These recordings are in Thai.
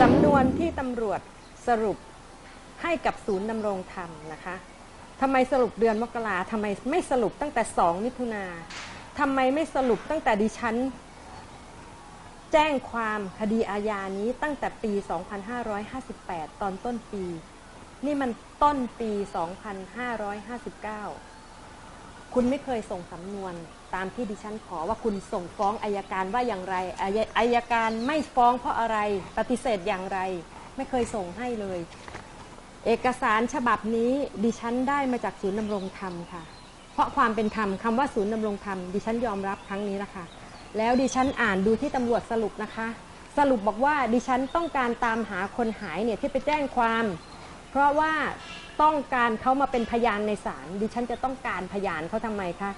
สำนวนที่ตำรวจสรุปให้กับศูนย์ดำรงธรรมนะคะทำไมสรุปเดือนมกราทำไมไม่สรุปตั้งแต่2มิถุนาทำไมไม่สรุปตั้งแต่ดิฉัน แจ้งความคดีอาญานี้ตั้งแต่ปี 2558 ตอนต้นปี นี่มันต้นปี 2559 คุณไม่เคยส่งสำนวนตามที่ดิฉันขอว่าคุณส่งฟ้องอายการว่าอย่างไรอายอายการไม่ฟ้องเพราะอะไรปฏิเสธอย่างไร ไม่เคยส่งให้เลย เอกสารฉบับนี้ดิฉันได้มาจากศูนย์ดำรงธรรมค่ะ เพราะความเป็นธรรมคำว่าศูนย์ดำรงธรรมดิฉันยอมรับครั้งนี้ละค่ะแล้วดิฉันอ่านดูที่ตำรวจสรุปนะคะ สรุปบอกว่าดิฉันต้องการตามหาคนหายเนี่ยที่ไปแจ้งความ เพราะว่าต้องการเขามาเป็นพยานในศาลดิฉันจะต้องการพยานเขาทำไมคะ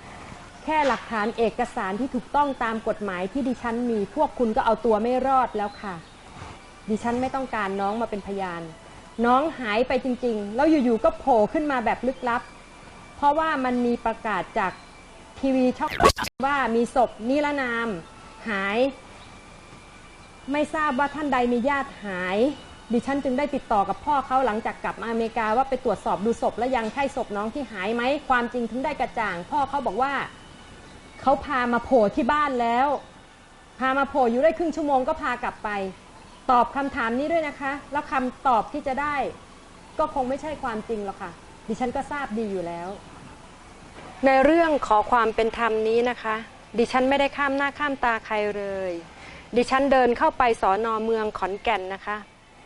แค่หลักฐานเอกสารที่ถูกต้องตามกฎหมายที่ดิฉันมีพวกคุณก็เอาตัวไม่รอดแล้วค่ะ ดิฉันไม่ต้องการน้องมาเป็นพยาน น้องหายไปจริง ๆ แล้วอยู่ๆก็โผล่ขึ้นมาแบบลึกลับ เพราะว่ามันมีประกาศจากทีวีช่องว่ามีศพนิรนาม หาย ไม่ทราบว่าท่านใดมีญาติหาย ดิฉันจึงได้ติดต่อกับพ่อเขาหลังจากกลับมาอเมริกาว่าไปตรวจสอบดูศพแล้วยังใช่ศพน้องที่หายไหมความจริงถึงได้กระจ่าง พ่อเขาบอกว่าเขาพามาโผล่ที่บ้านแล้ว พามาโผล่อยู่ได้ครึ่งชั่วโมงก็พากลับไป ตอบคำถามนี้ด้วยนะคะ แล้วคำตอบที่จะได้ ก็คงไม่ใช่ความจริงหรอกค่ะ ดิฉันก็ทราบดีอยู่แล้ว ในเรื่องขอความเป็นธรรมนี้นะคะ ดิฉันไม่ได้ข้ามหน้าข้ามตาใครเลย ดิฉันเดินเข้าไปสอนอเมืองขอนแก่นนะคะ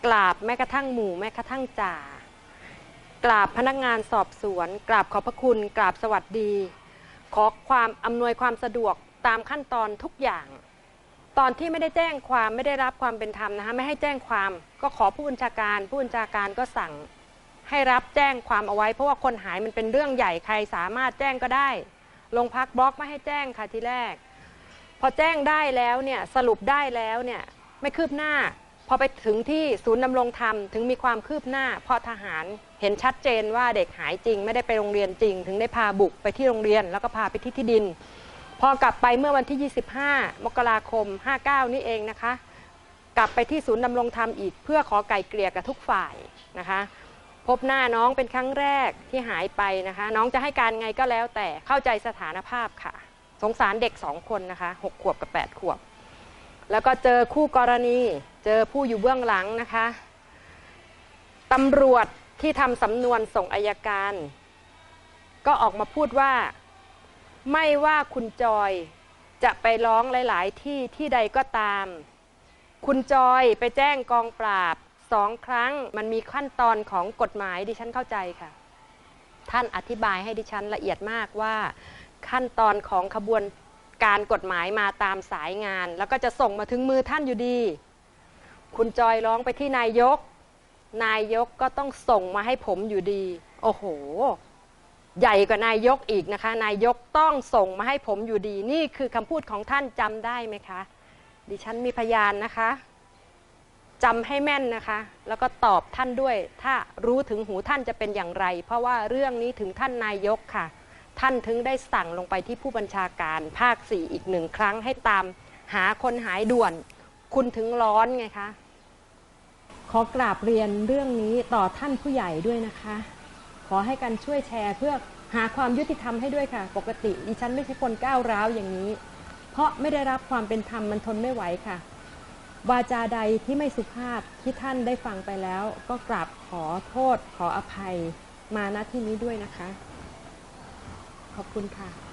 กราบแม้กระทั่งหมู่แม้กระทั่งจ่ากราบพนักงานสอบสวน กราบขอบพระคุณกราบสวัสดี ขอความอำนวยความสะดวกตามขั้นตอนทุกอย่าง ตอนที่ไม่ได้แจ้งความไม่ได้รับความเป็นธรรมนะคะไม่ให้แจ้งความก็ขอผู้บัญชาการผู้บัญชาการก็สั่งให้รับแจ้งความเอาไว้ เพราะว่าคนหายมันเป็นเรื่องใหญ่ใครสามารถแจ้งก็ได้โรงพักบล็อกไม่ให้แจ้งค่ะทีแรก พอแจ้งได้แล้วเนี่ยสรุปได้แล้วเนี่ยไม่คืบหน้า พอไปถึงที่ศูนย์ดำรงธรรมถึงมีความคืบหน้า เพราะทหารเห็นชัดเจนว่าเด็กหายจริง ไม่ได้ไปโรงเรียนจริง ถึงได้พาบุกไปที่โรงเรียน แล้วก็พาไปที่ที่ดิน พอกลับไปเมื่อวันที่ 25 มกราคม 59 นี่เองนะคะ กลับไปที่ศูนย์ดำรงธรรมอีก เพื่อขอไก่เกลี่ยกับทุกฝ่ายนะคะ พบหน้าน้องเป็นครั้งแรกที่หายไปนะคะ น้องจะให้การไงก็แล้วแต่เข้าใจสถานภาพค่ะ สงสารเด็กสองคนนะคะหกขวบกับแปดขวบ แล้วก็เจอคู่กรณี เจอผู้อยู่เบื้องหลังนะคะตำรวจที่ทำสำนวนส่งอายการ ก็ออกมาพูดว่า ไม่ว่าคุณจอยจะไปร้องหลาย ๆ ที่ที่ใดก็ตาม คุณจอยไปแจ้งกองปราบสองครั้งมันมีขั้นตอนของกฎหมายดิฉันเข้าใจค่ะ ท่านอธิบายให้ดิฉันละเอียดมากว่าขั้นตอนของขบวน การกฎหมายมาตามสายงาน แล้วก็จะส่งมาถึงมือท่านอยู่ดี คุณจอยร้องไปที่นายก นายกก็ต้องส่งมาให้ผมอยู่ดี โอ้โห ใหญ่กว่านายกอีกนะคะ นายกต้องส่งมาให้ผมอยู่ดี นี่คือคำพูดของท่านจำได้ไหมคะ ดิฉันมีพยานนะคะจำให้แม่นนะคะ แล้วก็ตอบท่านด้วย ถ้ารู้ถึงหูท่านจะเป็นอย่างไร เพราะว่าเรื่องนี้ถึงท่านนายกค่ะ ท่านถึงได้สั่งลงไปที่ผู้บัญชาการภาคสี่อีกหนึ่งครั้งให้ตามหาคนหายด่วน คุณถึงร้อนไงคะ ขอกราบเรียนเรื่องนี้ต่อท่านผู้ใหญ่ด้วยนะคะ ขอให้กันช่วยแชร์เพื่อหาความยุติธรรมให้ด้วยค่ะ ปกติดิฉันไม่ใช่คนก้าวร้าวอย่างนี้ เพราะไม่ได้รับความเป็นธรรมมันทนไม่ไหวค่ะ วาจาใดที่ไม่สุภาพที่ท่านได้ฟังไปแล้ว ก็กราบขอโทษขออภัยมาณที่นี้ด้วยนะคะ ขอบคุณค่ะ